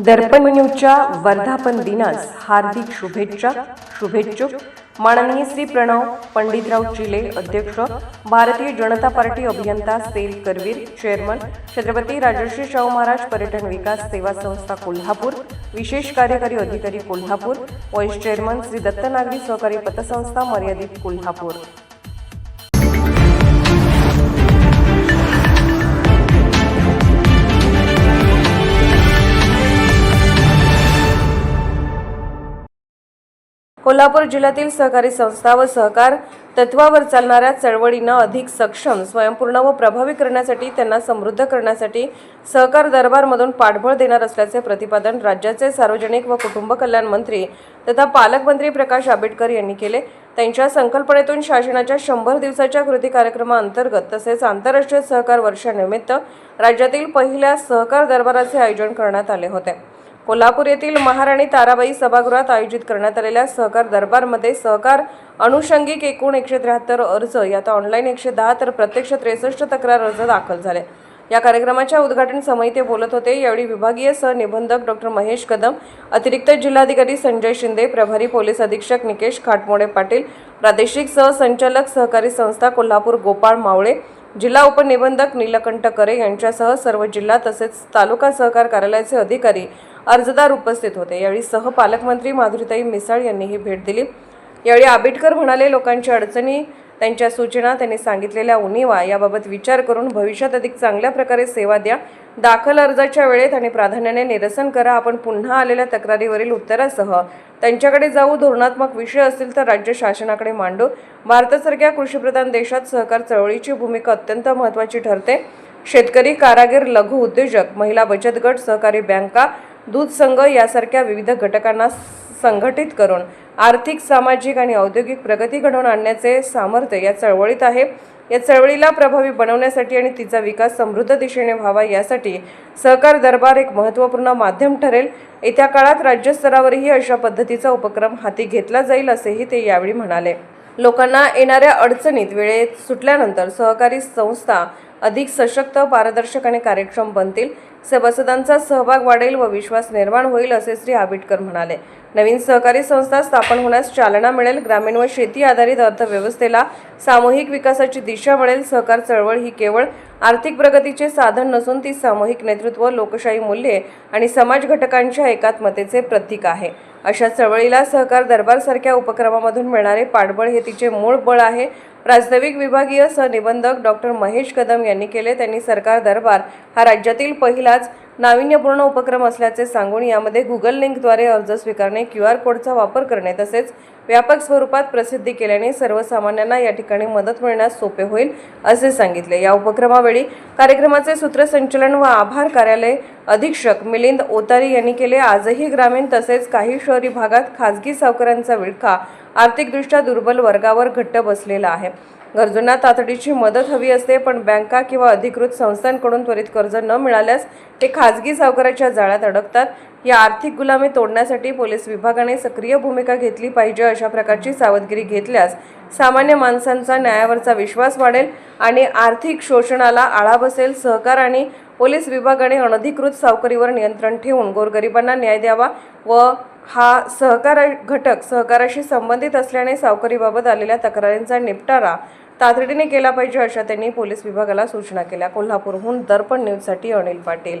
दर्पण न्यूजच्या वर्धापन दिनास हार्दिक शुभेच्छा शुभेच्छुक. माननीय श्री प्रणव पंडितराव चिले अध्यक्ष. भारतीय जनता पार्टी अभियंता सेल करवीर चेअरमन. छत्रपती राजर्षी शाहू महाराज पर्यटन विकास सेवा संस्था कोल्हापूर. विशेष कार्यकारी अधिकारी कोल्हापूर. व्हाईस चेअरमन श्री दत्त नागरी सहकारी पतसंस्था मर्यादित कोल्हापूर. कोल्हापूर जिल्ह्यातील सहकारी संस्था व सहकार तत्वावर चालणाऱ्या चळवळींना अधिक सक्षम स्वयंपूर्ण व प्रभावी करण्यासाठी त्यांना समृद्ध करण्यासाठी सहकार दरबारमधून पाठबळ देणार असल्याचे प्रतिपादन राज्याचे सार्वजनिक व कुटुंब कल्याण मंत्री तथा पालकमंत्री प्रकाश आंबेडकर यांनी केले. त्यांच्या संकल्पनेतून शासनाच्या शंभर दिवसाच्या कृती कार्यक्रमाअंतर्गत तसेच आंतरराष्ट्रीय सहकार वर्षानिमित्त राज्यातील पहिल्या सहकार दरबाराचे आयोजन करण्यात आले होते. कोल्हापूर येथील महाराणी ताराबाई सभागृहात आयोजित करण्यात आलेल्या सहकार दरबारमध्ये सहकार अनुषंगिक एकूण एकशे त्र्याहत्तर अर्ज यात ऑनलाईन एकशे दहा तर प्रत्यक्ष त्रेसष्ट तक्रार अर्ज दाखल झाले. या कार्यक्रमाच्या उद्घाटन समयी ते बोलत होते. यावेळी विभागीय सहनिबंधक डॉक्टर महेश कदम अतिरिक्त जिल्हाधिकारी संजय शिंदे प्रभारी पोलीस अधीक्षक निकेश खाटमोडे पाटील प्रादेशिक सहसंचालक सहकारी संस्था कोल्हापूर गोपाळ मावळे जिल्हा उपनिबंधक नीलकंठ करे यांच्यासह सर्व जिल्हा तसेच तालुका सहकार कार्यालयाचे अधिकारी अर्जदार उपस्थित होते. यावेळी सहपालकमंत्री माधुरीताई मिसाळ यांनीही भेट दिली. यावेळी आंबेडकर म्हणाले लोकांच्या अडचणी त्यांच्या सूचना त्यांनी सांगितलेल्या उणीवा याबाबत विचार करून भविष्यात अधिक चांगल्या प्रकारे सेवा द्या. दाखल अर्जाच्या वेळेत आणि प्राधान्याने निरसन करा. आपण पुन्हा आलेल्या तक्रारीवरील उत्तरासह त्यांच्याकडे जाऊ. धोरणात्मक विषय असतील तर राज्य शासनाकडे मांडू. भारतासारख्या कृषीप्रधान देशात सहकार चळवळीची भूमिका अत्यंत महत्त्वाची ठरते. शेतकरी कारागीर लघु उद्योजक महिला बचत गट सहकारी बँका दूध संघ यासारख्या विविध घटकांना संघटित करून आर्थिक सामाजिक आणि औद्योगिक प्रगती घडवून आणण्याचे सामर्थ्य या चळवळीत आहे. या चळवळीला प्रभावी बनवण्यासाठी आणि तिचा विकास समृद्ध दिशेने व्हावा यासाठी सहकार दरबार एक महत्त्वपूर्ण माध्यम ठरेल. येत्या काळात राज्यस्तरावरही अशा पद्धतीचा उपक्रम हाती घेतला जाईल असेही ते यावेळी म्हणाले. लोकांना येणाऱ्या अडचणीत वेळेत सुटल्यानंतर सहकारी संस्था अधिक सशक्त पारदर्शक आणि कार्यक्षम बनतील. सभासदांचा सहभाग वाढेल व विश्वास निर्माण होईल असे श्री आंबेडकर म्हणाले. नवीन सहकारी संस्था स्थापन होण्यास चालना मिळेल. ग्रामीण व शेती आधारित अर्थव्यवस्थेला सामूहिक विकासाची दिशा मिळेल. सहकार चळवळ ही केवळ आर्थिक प्रगतीचे साधन नसून ती सामूहिक नेतृत्व लोकशाही मूल्ये आणि समाज घटकांच्या एकात्मतेचे प्रतीक आहे. अशा चळवळीला सहकार दरबारसारख्या उपक्रमामधून मिळणारे पाठबळ हे तिचे मूळ बळ आहे. प्रास्ताविक विभागीय सहनिबंधक डॉक्टर महेश कदम यांनी केले. त्यांनी सरकार दरबार हा राज्यातील पहिलाच नाविन्यपूर्ण उपक्रम असल्याचे सांगून यामध्ये गुगल लिंकद्वारे अर्ज स्वीकारणे क्यू आर कोडचा वापर करणे तसेच व्यापक स्वरूपात प्रसिद्धी केल्याने सर्वसामान्यांना या ठिकाणी मदत मिळण्यास सोपे होईल असे सांगितले. या उपक्रमावेळी कार्यक्रमाचे सूत्रसंचलन व आभार कार्यालय अधीक्षक मिलिंद ओतारी यांनी केले. आजही ग्रामीण तसेच काही शहरी भागात खाजगी सावकारांचा विळखा आर्थिकदृष्ट्या दुर्बल वर्गावर घट्ट बसलेला आहे. गरजूंना तातडीची मदत हवी असते पण बँका किंवा अधिकृत संस्थांकडून त्वरित कर्ज न मिळाल्यास ते खाजगी सावकाराच्या जाळ्यात अडकतात. या आर्थिक गुलामी तोडण्यासाठी पोलीस विभागाने सक्रिय भूमिका घेतली पाहिजे अशा प्रकारची सावधगिरी घेतल्यास सामान्य माणसांचा न्यायावरचा विश्वास वाढेल आणि आर्थिक शोषणाला आळा बसेल. सहकार आणि पोलीस विभागाने अनधिकृत सावकारीवर नियंत्रण ठेवून गोरगरिबांना न्याय द्यावा व हा सहकार घटक सहकाराशी संबंधित असल्याने सावकारीबाबत आलेल्या तक्रारींचा निपटारा तातडीने केला पाहिजे अशा त्यांनी पोलीस विभागाला सूचना केल्या. कोल्हापूरहून दर्पण न्यूजसाठी अनिल पाटील.